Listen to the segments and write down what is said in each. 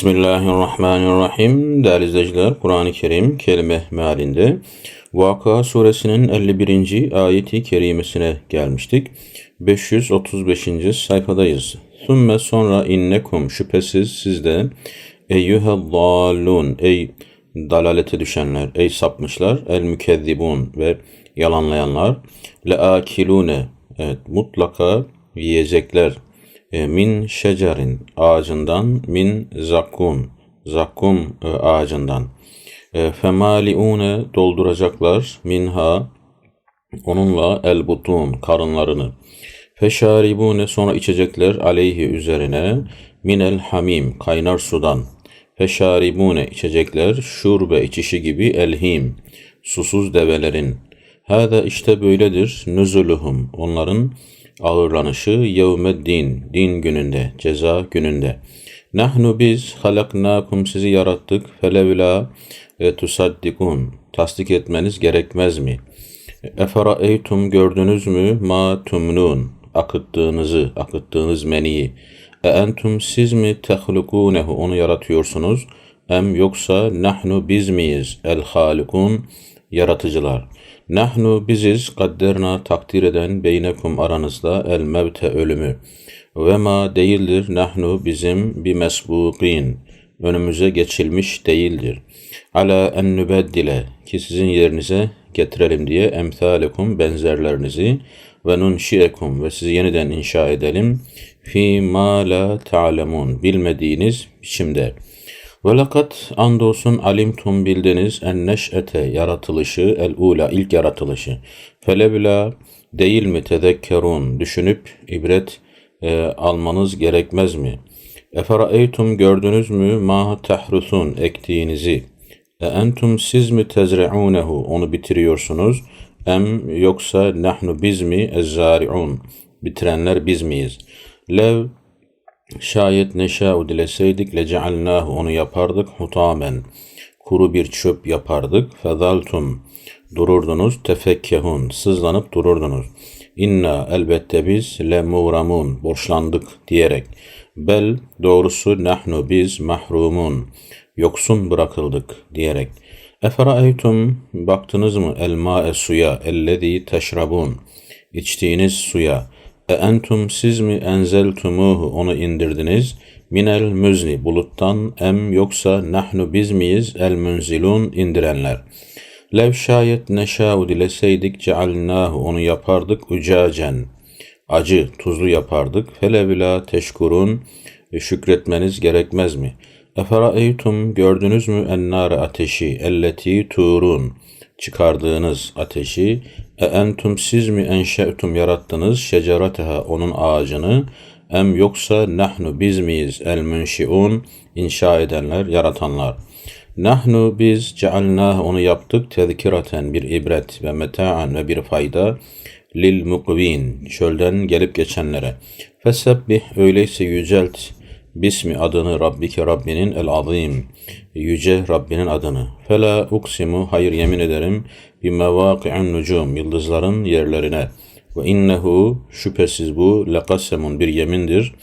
Bismillahirrahmanirrahim. Değerli izleyiciler, Kur'an-ı Kerim kelime mealinde Vaka suresinin 51. ayeti kerimesine gelmiştik. 535. sayfadayız. Sümme sonra innekum şüphesiz sizde eyyühellâlûn ey dalalete düşenler, ey sapmışlar, el mükezzibun ve yalanlayanlar, le akilune evet mutlaka yiyecekler min şecerin ağacından min zakkum zakkum e, ağacından. E, femaliune dolduracaklar minha onunla el butun karınlarını. Feşaribune sonra içecekler aleyhi üzerine minel hamim kaynar sudan. Feşaribune içecekler şurbe içişi gibi elhim susuz develerin. Hâda işte böyledir nüzuluhum onların ağırlanışı yevmeddin, din gününde, ceza gününde. Nahnu biz halaknakum sizi yarattık felevla e, tusaddikun tasdik etmeniz gerekmez mi? Efera eytum gördünüz mü ma tumnun akıttığınızı, akıttığınız meniyi. E entum siz mi tehlukunehu onu yaratıyorsunuz? Em yoksa nahnu biz miyiz el halikun yaratıcılar. Nahnu biziz kadderna takdir eden beynekum aranızda el mevte ölümü. Ve ma değildir nahnu bizim bir mesbukin. Önümüze geçilmiş değildir. Ala en nübeddile ki sizin yerinize getirelim diye emthalekum benzerlerinizi ve nunşiekum ve sizi yeniden inşa edelim fi ma la ta'lemun bilmediğiniz biçimde. Ve lakat andolsun alimtum bildiniz en neş'ete yaratılışı el ula ilk yaratılışı. Felevla değil mi tezekkerun düşünüp ibret e, almanız gerekmez mi? Eferaeytum gördünüz mü ma tahrusun ektiğinizi? E entum siz mi tezre'unehu onu bitiriyorsunuz? Em yoksa nahnu biz mi ezzari'un bitirenler biz miyiz? Lev Şayet neşâ'u dileseydik lecealnâhu onu yapardık hutamen. Kuru bir çöp yapardık. Fezaltum dururdunuz tefekkehun sızlanıp dururdunuz. İnna elbette biz le muğramun borçlandık diyerek. Bel doğrusu nahnu biz mahrumun yoksun bırakıldık diyerek. Eferaeytum baktınız mı el ma'e suya ellezî teşrabun içtiğiniz suya e entum siz mi enzeltumuhu onu indirdiniz? Minel müzni buluttan em yoksa nahnu biz miyiz el münzilun indirenler. Lev şayet neşâ'u dileseydik cealnâhu onu yapardık ucacen. Acı, tuzlu yapardık. Felevla teşkurun şükretmeniz gerekmez mi? Eferaeytum gördünüz mü ennâre ateşi elleti turun çıkardığınız ateşi e entum siz mi enşe'tum yarattınız şecerateha onun ağacını em yoksa nahnu biz miyiz el münşiun inşa edenler yaratanlar. Nahnu biz cealnah onu yaptık tezkiraten bir ibret ve meta'an ve bir fayda lil mukvin çölden gelip geçenlere. Fesebbih öyleyse yücelt Bismi adını Rabbike Rabbinin el azim. Yüce Rabbinin adını. Fela uksimu hayır yemin ederim bi mevaki'un nucum yıldızların yerlerine. Ve innehu şüphesiz bu lekasemun bir yemindir.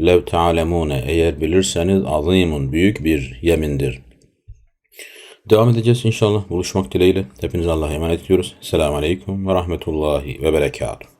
Lev ta'lemune eğer bilirseniz azimun büyük bir yemindir. Devam edeceğiz inşallah buluşmak dileğiyle. Hepinize Allah'a emanet ediyoruz. Selamun Aleyküm ve Rahmetullahi ve Berekatuhu.